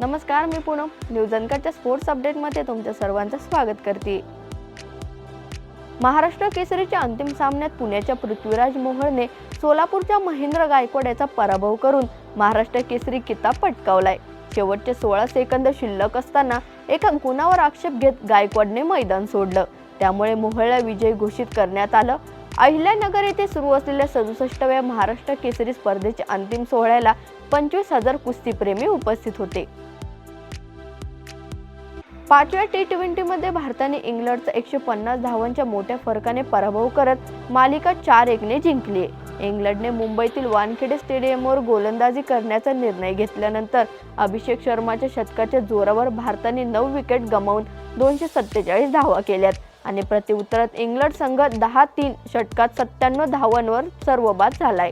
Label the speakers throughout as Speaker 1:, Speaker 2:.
Speaker 1: नमस्कार मी पूनम. न्यूज अनकरच्या स्पोर्ट्स अपडेटमध्ये तुमच्या सर्वांचं स्वागत करते. महाराष्ट्र केसरीच्या अंतिम सामन्यात पुण्याच्या पृथ्वीराज मोहळने सोलापूरच्या महेंद्र गायकवाड याचा पराभव करून महाराष्ट्र केसरी किताब पटकावलाय. शेवटचे सोळा सेकंद शिल्लक असताना एका गुणावर आक्षेप घेत गायकवाडने मैदान सोडलं. त्यामुळे मोहळला विजय घोषित करण्यात आलं. अहिल्यानगर येथे सुरू असलेल्या सदुसष्टव्या महाराष्ट्र केसरी स्पर्धेच्या अंतिम सोहळ्याला पंचवीस हजार कुस्तीप्रेमी उपस्थित होते. पाचव्या टी ट्वेंटीमध्ये भारताने इंग्लंडचा एकशे पन्नास धावांच्या मोठ्या फरकाने पराभव करत मालिका चार एकने जिंकली. इंग्लंडने मुंबईतील वानखेडे स्टेडियमवर गोलंदाजी करण्याचा निर्णय घेतल्यानंतर अभिषेक शर्माच्या शतकाच्या जोरावर भारताने नऊ विकेट गमावून दोनशे सत्तेचाळीस धावा केल्यात आणि प्रतिउत्तरात इंग्लंड संघ दहा तीन षटकात सत्त्याण्णव धावांवर सर्वबाद झालाय.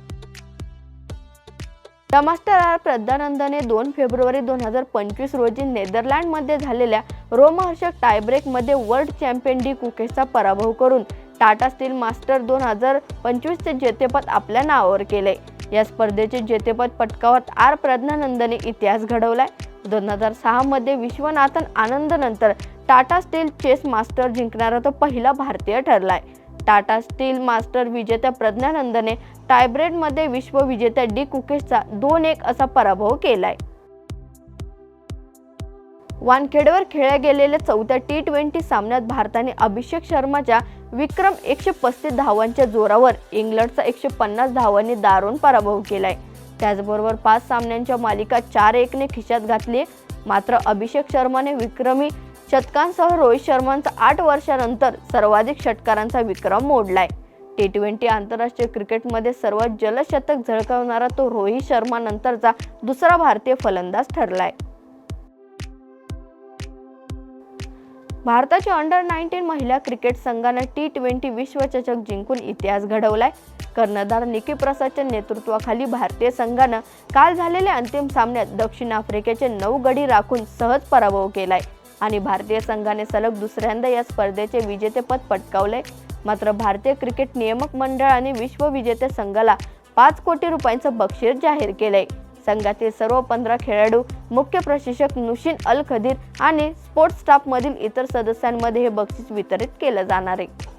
Speaker 1: समास्टर आर प्रज्ञानंदने दोन फेब्रुवारी दोन हजार पंचवीस रोजी नेदरलँडमध्ये झालेल्या रोमहर्षक टायब्रेकमध्ये वर्ल्ड चॅम्पियन डी कुकेसचा पराभव करून टाटा स्टील मास्टर दोन हजार पंचवीसचे जेतेपद आपल्या नावावर केले. या स्पर्धेचे जेतेपद पटकावत आर प्रज्ञानंदने इतिहास घडवलाय. दोन हजार सहामध्ये विश्वनाथन आनंदनंतर टाटा स्टील चेस मास्टर जिंकणारा तो पहिला भारतीय ठरलाय. टाटा स्टील मास्टर विजेत्या प्रज्ञानंदने टायब्रेडमध्ये विश्वविजेत्या डी कुकेशचा दोन एक असा पराभव केलाय. वानखेडेवर खेळल्या गेलेल्या चौथ्या टी ट्वेंटी सामन्यात भारताने अभिषेक शर्माच्या विक्रम एकशे पस्तीस धावांच्या जोरावर इंग्लंडचा एकशे पन्नास धावांनी दारुण पराभव केलाय. त्याचबरोबर पाच सामन्यांच्या मालिका चार एकने खिशात घातली मात्र अभिषेक शर्माने विक्रमी शतकांसह रोहित शर्मांचा आठ वर्षानंतर सर्वाधिक षटकारांचा विक्रम मोडलाय. टी ट्वेंटी आंतरराष्ट्रीय क्रिकेटमध्ये सर्वात जलशतक झळकावणारा तो रोहित शर्मा नंतरचा दुसरा भारतीय फलंदाज ठरलाय. भारताच्या अंडर नाईन्टीन महिला क्रिकेट संघानं टी ट्वेंटी विश्वचषक जिंकून इतिहास घडवलाय. कर्णधार निकी प्रसादच्या नेतृत्वाखाली भारतीय संघानं काल झालेल्या अंतिम सामन्यात दक्षिण आफ्रिकेचे नऊ गडी राखून सहज पराभव केलाय. आणि भारतीय संघाने सलग दुसऱ्यांदा या स्पर्धेचे विजेतेपद पटकावले. मात्र भारतीय क्रिकेट नियामक मंडळ आणि विश्वविजेते संघाला पाच कोटी रुपयांचं बक्षीस जाहीर केले संघातील सर्व पंधरा खेळाडू मुख्य प्रशिक्षक नुशीन अल खदीर आणि स्पोर्ट्स स्टाफमधील इतर सदस्यांमध्ये हे बक्षीस वितरित केलं जाणार आहे.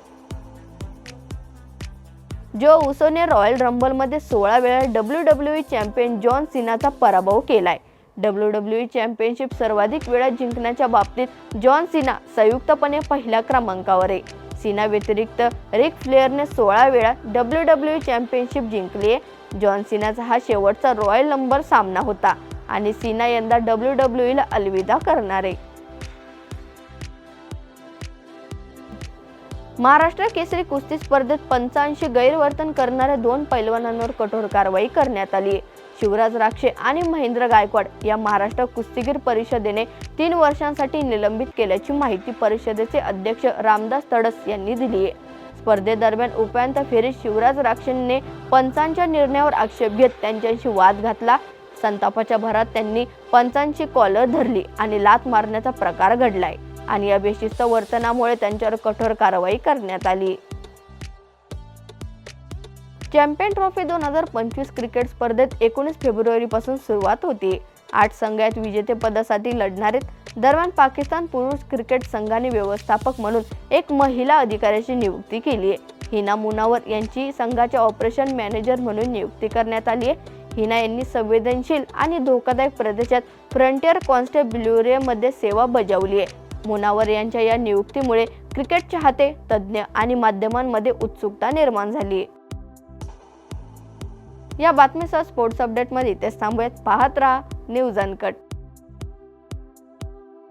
Speaker 1: जो उसोने रॉयल रंबलमध्ये सोळा वेळा W W E champion John सिनाचा पराभव केलाय. डब्ल्यू डब्ल्यू ई चॅम्पियनशिप सर्वाधिक वेळा जिंकण्याच्या बाबतीत जॉन सिना संयुक्तपणे पहिल्या क्रमांकावर आहे. सिना व्यतिरिक्त रिक फ्लेअरने सोळा वेळा डब्ल्यू डब्ल्यू चॅम्पियनशिप जिंकली आहे. जॉन सिनाचा हा शेवटचा रॉयल नंबर सामना होता आणि सिना यंदा डब्ल्यू डब्ल्यू ईला अलविदा करणार आहे. महाराष्ट्र केसरी कुस्ती स्पर्धेत पंचाऐंशी गैरवर्तन करणाऱ्या दोन पैलवानांवर कठोर कारवाई करण्यात आली आहे. शिवराज राक्षे आणि महेंद्र गायकवाड या महाराष्ट्र कुस्तीगीर परिषदेने तीन वर्षांसाठी निलंबित केल्याची माहिती परिषदेचे अध्यक्ष रामदास तडस यांनी दिली आहे. स्पर्धेदरम्यान उपांत्य फेरीत शिवराज राक्षेंनी पंचांच्या निर्णयावर आक्षेप घेत त्यांच्याशी वाद घातला. संतापाच्या भरात त्यांनी पंचांची कॉलर धरली आणि लात मारण्याचा प्रकार घडलाय आणि या बेशिस्त वर्तनामुळे त्यांच्यावर कठोर कारवाई करण्यात आली. चॅम्पियन ट्रॉफी दोन हजार पंचवीस क्रिकेट स्पर्धेत एकोणीस फेब्रुवारीपासून सुरुवात होती. आठ संघात विजेतेपदासाठी लढणारे दरम्यान पाकिस्तान पुरुष क्रिकेट संघाने व्यवस्थापक म्हणून एक महिला अधिकाऱ्याची नियुक्ती केली आहे. हिना मुनावर यांची संघाच्या ऑपरेशन मॅनेजर म्हणून नियुक्ती करण्यात आली आहे. हिना यांनी संवेदनशील आणि धोकादायक प्रदेशात फ्रंटियर कॉन्स्टेब्युलरीमध्ये सेवा बजावली आहे. मुनावर यांच्या या नियुक्तीमुळे क्रिकेट चाहते तज्ज्ञ आणि माध्यमांमध्ये उत्सुकता निर्माण झाली आहे. या बातमीसह स्पोर्ट्स अपडेटमध्ये ते थांबूयात. पाहत राहा न्यूज अनकट.